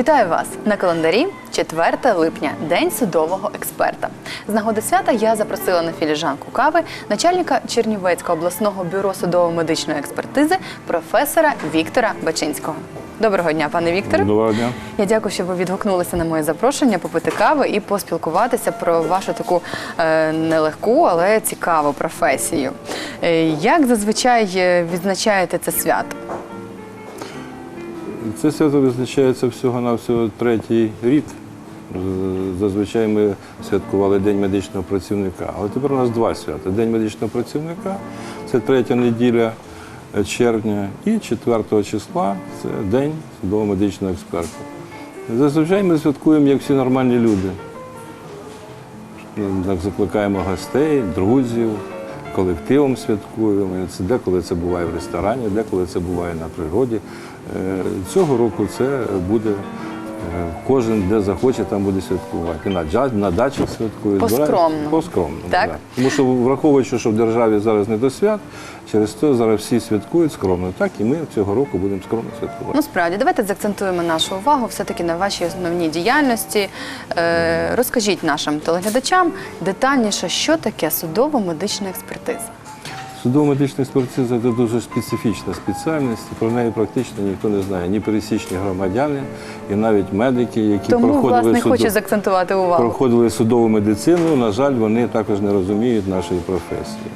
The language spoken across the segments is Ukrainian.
Вітаю вас на календарі 4 липня, День судового експерта. З нагоди свята я запросила на філіжанку кави начальника Чернівецького обласного бюро судово-медичної експертизи професора Віктора Бачинського. Доброго дня, пане Вікторе. Доброго дня. Я дякую, що ви відгукнулися на моє запрошення попити кави і поспілкуватися про вашу таку е, нелегку, але цікаву професію. Е, як зазвичай е, відзначаєте це свято? Це свято визначається всього-навсього третій рік. Зазвичай ми святкували День медичного працівника. Але тепер у нас два свята. День медичного працівника це третя неділя е, червня, і 4 числа це День судово-медичного експерта. Зазвичай ми святкуємо, як всі нормальні люди. Так закликаємо гостей, друзів, колективом святкуємо. Це деколи це буває в ресторані, деколи це буває на природі. Е, Цього року це буде е, кожен, де захоче, там буде святкувати. На, джа- на дачах святкують. По-скромному. По-скромному, Так? да. Тому що враховуючи, що в державі зараз не до свят, через це зараз всі святкують скромно. Так і ми цього року будемо скромно святкувати. Ну, справді, давайте заакцентуємо нашу увагу все-таки на вашій основній діяльності. Е, розкажіть нашим телеглядачам детальніше, що таке судово-медична експертиза. Судово-медична експертиза це дуже специфічна спеціальність, і про неї практично ніхто не знає. Ні пересічні громадяни, і навіть медики, які Тому, проходили, власне, судо- хочу заакцентувати увагу. проходили судову медицину. На жаль, вони також не розуміють нашої професії.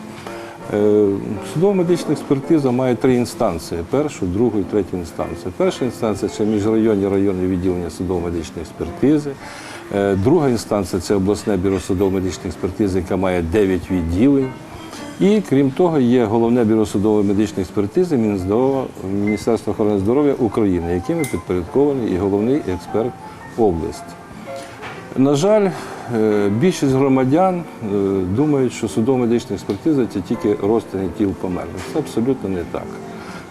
Е, Судово-медична експертиза має три інстанції: першу, другу і третю інстанцію. Перша інстанція це міжрайонні районні відділення судово-медичної експертизи. Е, Друга інстанція це обласне бюро судово-медичної експертизи, яке має 9 відділень. І крім того, є головне бюро судової медичної експертизи Міністерства охорони здоров'я України, яким підпорядкований і головний експерт області. На жаль, е, більшість громадян е, думають, що судово-медична експертиза це тільки розтини тіл померлих. Це абсолютно не так.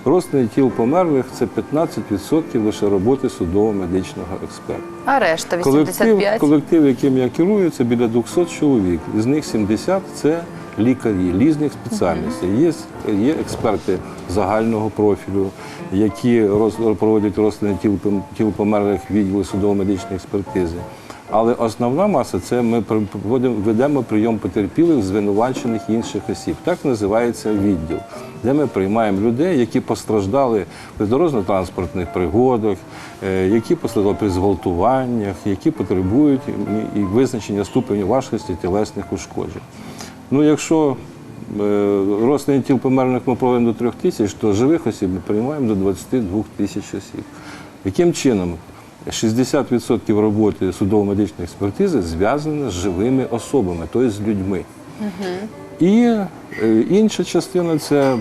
Розтини тіл померлих це 15% лише роботи судово-медичного експерта. А решта Колектив, 85? колектив, яким я керую, це біля 200 чоловік. Із них 70 – це лікарі різних спеціальностей. Є, є експерти загального профілю, які роз, проводять розтини тіл, тіл померлих відділу судово-медичної експертизи. Але основна маса це ми проводимо, ведемо прийом потерпілих, звинувачених інших осіб. Так називається відділ, де ми приймаємо людей, які постраждали при дорожньо-транспортних пригодах, е, які постраждали при зґвалтуваннях, які потребують і визначення ступеню важкості тілесних ушкоджень. Ну, якщо е, розтини тіл померлих ми проводимо до трьох тисяч, то живих осіб ми приймаємо до 22 тисяч осіб. Яким чином? 60% роботи судово-медичної експертизи зв'язана з живими особами, тобто з людьми. І е, інша частина це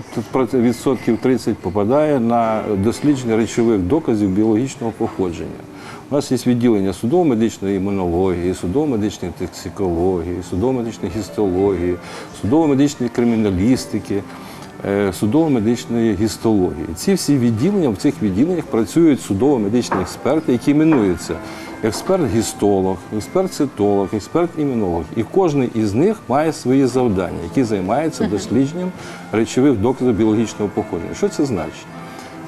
відсотків 30 попадає на дослідження речових доказів біологічного походження. У нас є відділення судово-медичної імунології, судово-медичної токсикології, судово-медичної гістології, судово-медичної криміналістики, е, судово-медичної гістології. Ці всі відділення в цих відділеннях працюють судово-медичні експерти, які іменуються експерт-гістолог, експерт-цитолог, експерт-імунолог. І кожен із них має свої завдання, які займаються дослідженням речових доказів біологічного походження. Що це значить?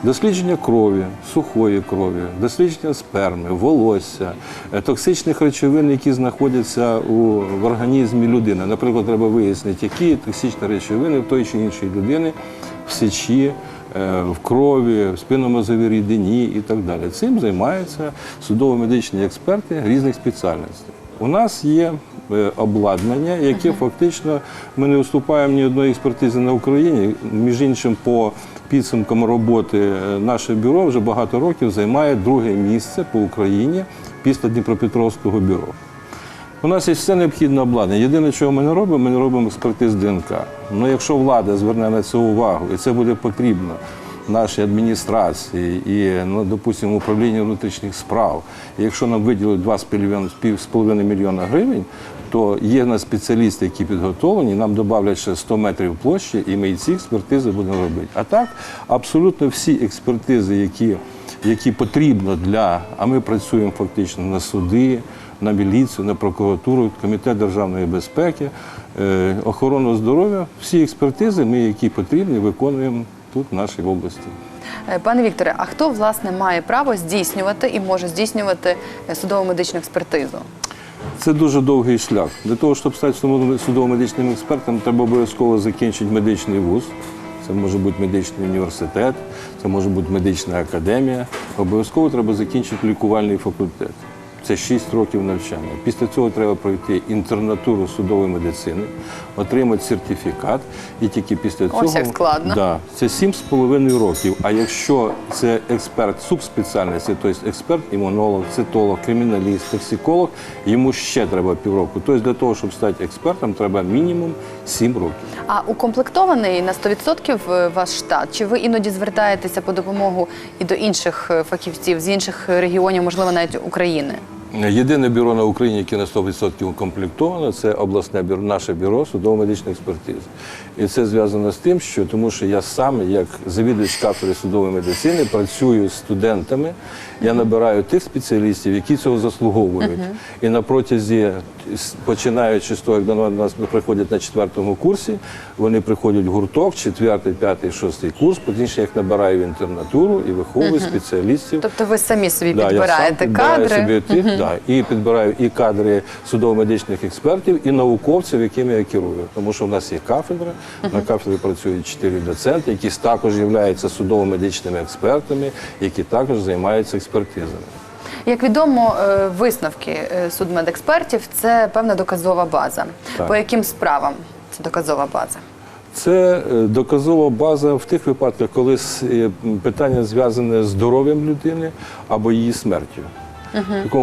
Дослідження крові, сухої крові, дослідження сперми, волосся, е, токсичних речовин, які знаходяться у, в організмі людини. Наприклад, треба вияснити, які токсичні речовини в той чи іншій людини в сечі, е, в крові, в спинномозовій рідині і так далі. Цим займаються судово-медичні експерти різних спеціальностей. У нас є е, обладнання, яке фактично ми не уступаємо ні одної експертизи на Україні. Між іншим, по підсумкам роботи е, наше бюро вже багато років займає друге місце по Україні після Дніпропетровського бюро. У нас є все необхідне обладнання. Єдине, чого ми не робимо, ми не робимо експертиз ДНК. Ну, якщо влада зверне на це увагу, і це буде потрібно нашій адміністрації і, ну, допустимо, управлінню внутрішніх справ, якщо нам виділять 2,5 мільйона гривень, то є в нас спеціалісти, які підготовлені, нам додавлять ще 100 метрів площі, і ми ці експертизи будемо робити. А так, абсолютно всі експертизи, які, які потрібно для, а ми працюємо фактично на суди, на міліцію, на прокуратуру, комітет державної безпеки, е, охорону здоров'я. Всі експертизи, ми, які потрібні, виконуємо тут, в нашій області. Е, Пане Вікторе, а хто власне має право здійснювати і може здійснювати е, судово-медичну експертизу? Це дуже довгий шлях. Для того, щоб стати судово-медичним експертом, треба обов'язково закінчити медичний вуз. Це може бути медичний університет, це може бути медична академія. Обов'язково треба закінчити лікувальний факультет. Це 6 років навчання. Після цього треба пройти інтернатуру судової медицини, отримати сертифікат, і тільки після цього Ось як складно. Да, це 7,5 років. А якщо це експерт субспеціальності, тобто експерт, імунолог, цитолог, криміналіст, токсиколог, йому ще треба півроку. Тобто для того, щоб стати експертом, треба мінімум 7 років. А укомплектований на 100% е, ваш штат? Чи ви іноді звертаєтеся по допомогу і до інших е, фахівців з інших регіонів, можливо, навіть України? Єдине бюро на Україні, яке на 100% укомплектовано, це обласне бюро, наше бюро судово-медичної експертизи. І це зв'язано з тим, що тому що я сам, як завідувач кафедри судової медицини, працюю з студентами. Я набираю тих спеціалістів, які цього заслуговують. І на протязі, починаючи з того, як до нас приходять на четвертому курсі, вони приходять в гурток, четвертий, п'ятий, шостий курс, потім я їх набираю в інтернатуру і виховую спеціалістів. Тобто ви самі собі Да, я сам підбираєте підбираю кадри? собі тих, да, і підбираю і кадри судово-медичних експертів, і науковців, якими я керую. Тому що в нас є кафедра, на кафедрі працюють чотири доценти, які також являються судово-медичними експертами, які також займаються експертизами. Як відомо, е, висновки е, судмедекспертів це певна доказова база. Так. По яким справам це доказова база? Це е, доказова база в тих випадках, коли питання зв'язане з здоров'ям людини або її смертю.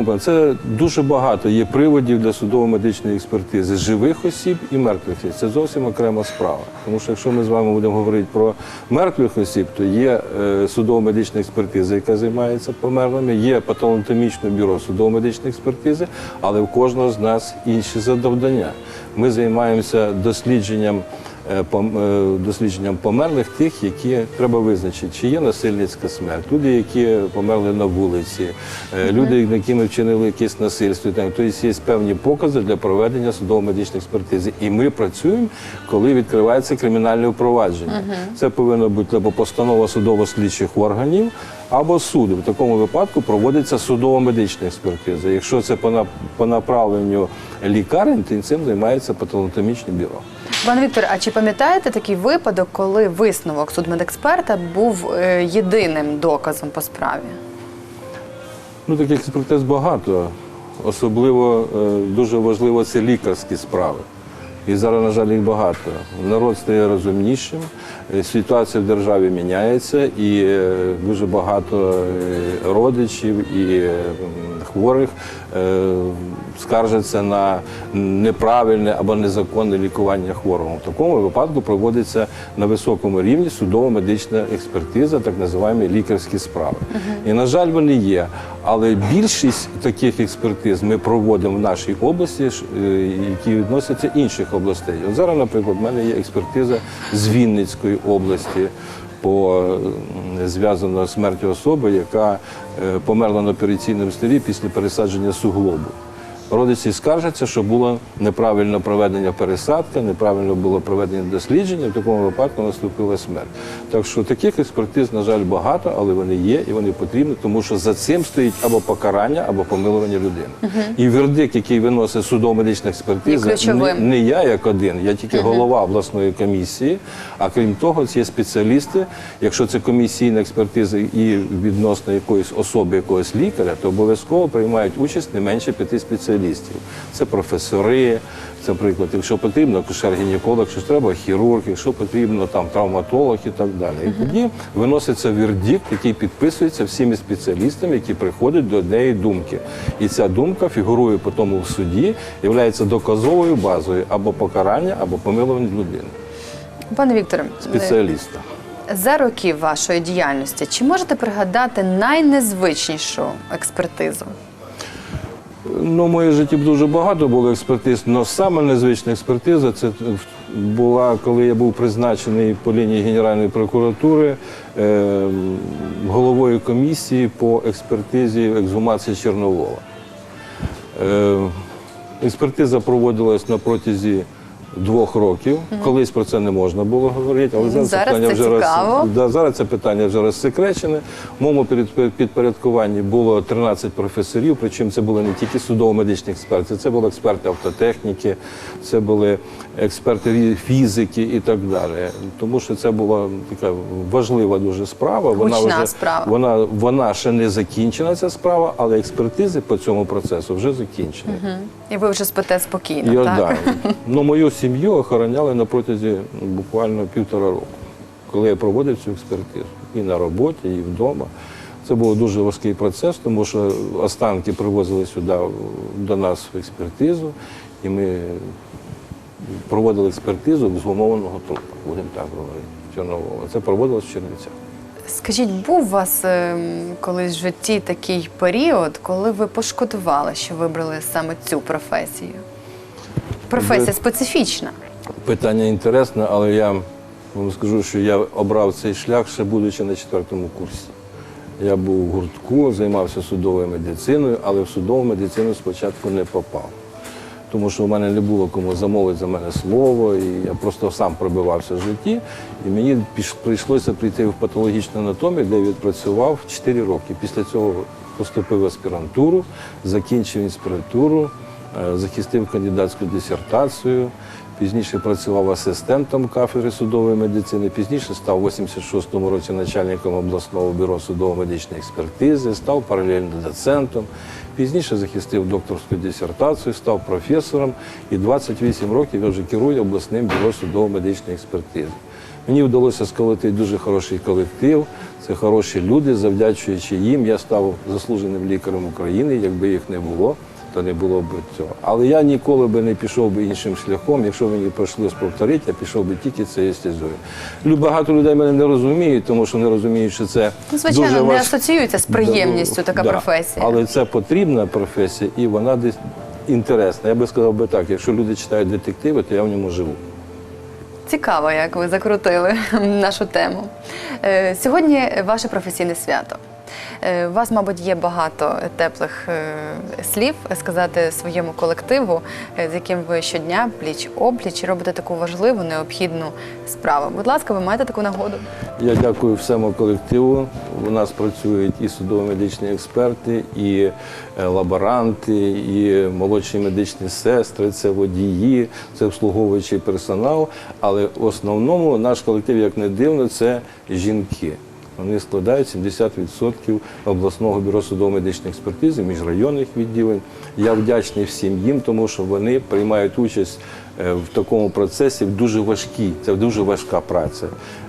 Плані. Це дуже багато є приводів для судово-медичної експертизи живих осіб і мертвих осіб. Це зовсім окрема справа. Тому що якщо ми з вами будемо говорити про мертвих осіб, то є е, судово-медична експертиза, яка займається померлими, є патологоанатомічне бюро судово-медичної експертизи, але в кожного з нас інші завдання. Ми займаємося дослідженням дослідженням померлих тих, які треба визначити, чи є насильницька смерть, люди, які померли на вулиці, е, люди, над якими вчинили якесь насильство. Тобто є певні покази для проведення судово-медичної експертизи. І ми працюємо, коли відкривається кримінальне провадження. Це повинна бути або постанова судово-слідчих органів, або суду. В такому випадку проводиться судово-медична експертиза. Якщо це по направленню лікарень, то цим займається патологоанатомічне бюро. Пане Віктор, а чи пам'ятаєте такий випадок, коли висновок судмедексперта був е, єдиним доказом по справі? Ну, таких експертиз багато. Особливо е, дуже важливо це лікарські справи. І зараз, на жаль, їх багато. Народ стає розумнішим, е, ситуація в державі міняється, і е, дуже багато е, родичів і хворих скаржаться на неправильне або незаконне лікування хворого. В такому випадку проводиться на високому рівні судово-медична експертиза, так називаємо лікарські справи. І, на жаль, вони є. Але більшість таких експертиз ми проводимо в нашій області, е, які відносяться інших областей. От зараз, наприклад, в мене є експертиза з Вінницької області по е, з смертю особи, яка е, померла на операційному столі після пересадження суглобу. Родичі скаржаться, що було неправильно проведення пересадки, неправильно було проведення дослідження, в такому випадку наступила смерть. Так що таких експертиз, на жаль, багато, але вони є і вони потрібні, тому що за цим стоїть або покарання, або помилування людини. І вердикт, який виносить судово-медична експертиза, не, не я як один, я тільки голова обласної комісії. А крім того, це є спеціалісти. Якщо це комісійна експертиза і відносно якоїсь особи, якогось лікаря, то обов'язково приймають участь не менше п'яти спеціалістів. Це професори, це, наприклад, якщо потрібно, акушер-гінеколог, якщо треба хірург, якщо потрібно там травматолог і так далі. І тоді виноситься вердикт, який підписується всіми спеціалістами, які приходять до однієї думки. І ця думка фігурує потім в суді, є доказовою базою або покарання, або помилування людини, Пане Вікторе, спеціаліста. за роки вашої діяльності, чи можете пригадати найнезвичнішу експертизу? Ну, в моєму житті дуже багато було експертиз, але саме незвична експертиза це була, коли я був призначений по лінії Генеральної прокуратури е, головою комісії по експертизі ексгумації Чорновола. Е, експертиза проводилась на протязі двох років. Колись про це не можна було говорити, але зараз, Зараз питання це вже роз- Да, зараз це питання вже розсекречене. В моєму підпорядкуванні було 13 професорів, причому це були не тільки судово-медичні експерти, це були експерти автотехніки, це були експерти фізики і так далі. Тому що це була така важлива дуже справа. Вона Гучна вже справа. вона, вона ще не закінчена, ця справа, але експертизи по цьому процесу вже закінчені. І ви вже спите спокійно, от, так? да. ну, мою сім'ю охороняли на протязі буквально півтора року, коли я проводив цю експертизу. І на роботі, і вдома. Це був дуже важкий процес, тому що останки привозили сюди до нас в експертизу, і ми проводили експертизу згумованого трупа, будемо так говорити, чорнового. Це проводилось в Чернівцях. Скажіть, був у вас ем, колись в житті такий період, коли ви пошкодували, що вибрали саме цю професію? Професія специфічна. Питання інтересне, але я вам скажу, що я обрав цей шлях ще будучи на четвертому курсі. Я був у гуртку, займався судовою медициною, але в судову медицину спочатку не попав. Тому що в мене не було кому замовити за мене слово, і я просто сам пробивався в житті. І мені прийшлося прийти в патологічну анатомію, де відпрацював 4 роки. Після цього поступив в аспірантуру, закінчив інспірантуру, е, захистив кандидатську дисертацію. Пізніше працював асистентом кафедри судової медицини. Пізніше став у 86-му році начальником обласного бюро судово-медичної експертизи, став паралельно доцентом. Пізніше захистив докторську дисертацію, став професором і 28 років вже керую обласним бюро судово-медичної експертизи. Мені вдалося сколотити дуже хороший колектив, це хороші люди. Завдячуючи їм, я став заслуженим лікарем України. Якби їх не було, то не було б цього. Але я ніколи би не пішов би іншим шляхом. Якщо мені прийшлось повторити, я пішов би тільки цією стезою. Багато людей мене не розуміють, тому що не розуміють, що це Ну, звичайно, дуже не важ- асоціюється з приємністю така Да. професія. Але це потрібна професія, і вона десь інтересна. Я би сказав би так, якщо люди читають детективи, то я в ньому живу. Цікаво, як ви закрутили нашу тему. Е, Сьогодні ваше професійне свято. Е, У вас, мабуть, є багато теплих е, слів сказати своєму колективу, е, з яким ви щодня пліч опліч робите таку важливу, необхідну справу. Будь ласка, ви маєте таку нагоду. Я дякую всьому колективу. У нас працюють і судово-медичні експерти, і лаборанти, і молодші медичні сестри, це водії, це обслуговуючий персонал. Але в основному наш колектив, як не дивно, це жінки. Вони складають 70% обласного бюро судово-медичної експертизи, міжрайонних відділень. Я вдячний всім їм, тому що вони приймають участь е, в такому процесі дуже важкій. Це дуже важка праця.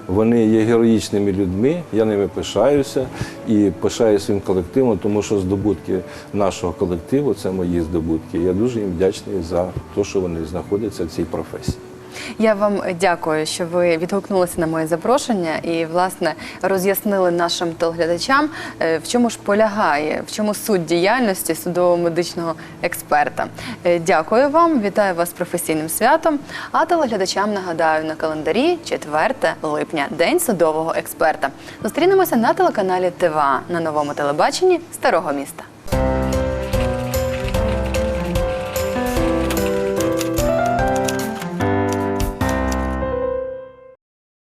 Вони є героїчними людьми, я ними пишаюся і пишаюся своїм колективом, тому що здобутки нашого колективу це мої здобутки. Я дуже їм вдячний за те, що вони знаходяться в цій професії. Я вам дякую, що ви відгукнулися на моє запрошення і, власне, роз'яснили нашим телеглядачам, е, в чому ж полягає, в чому суть діяльності судово-медичного експерта. Е, Дякую вам, вітаю вас з професійним святом. А телеглядачам нагадаю на календарі 4 липня, День судового експерта. Зустрінемося на телеканалі ТВА на новому телебаченні Старого міста.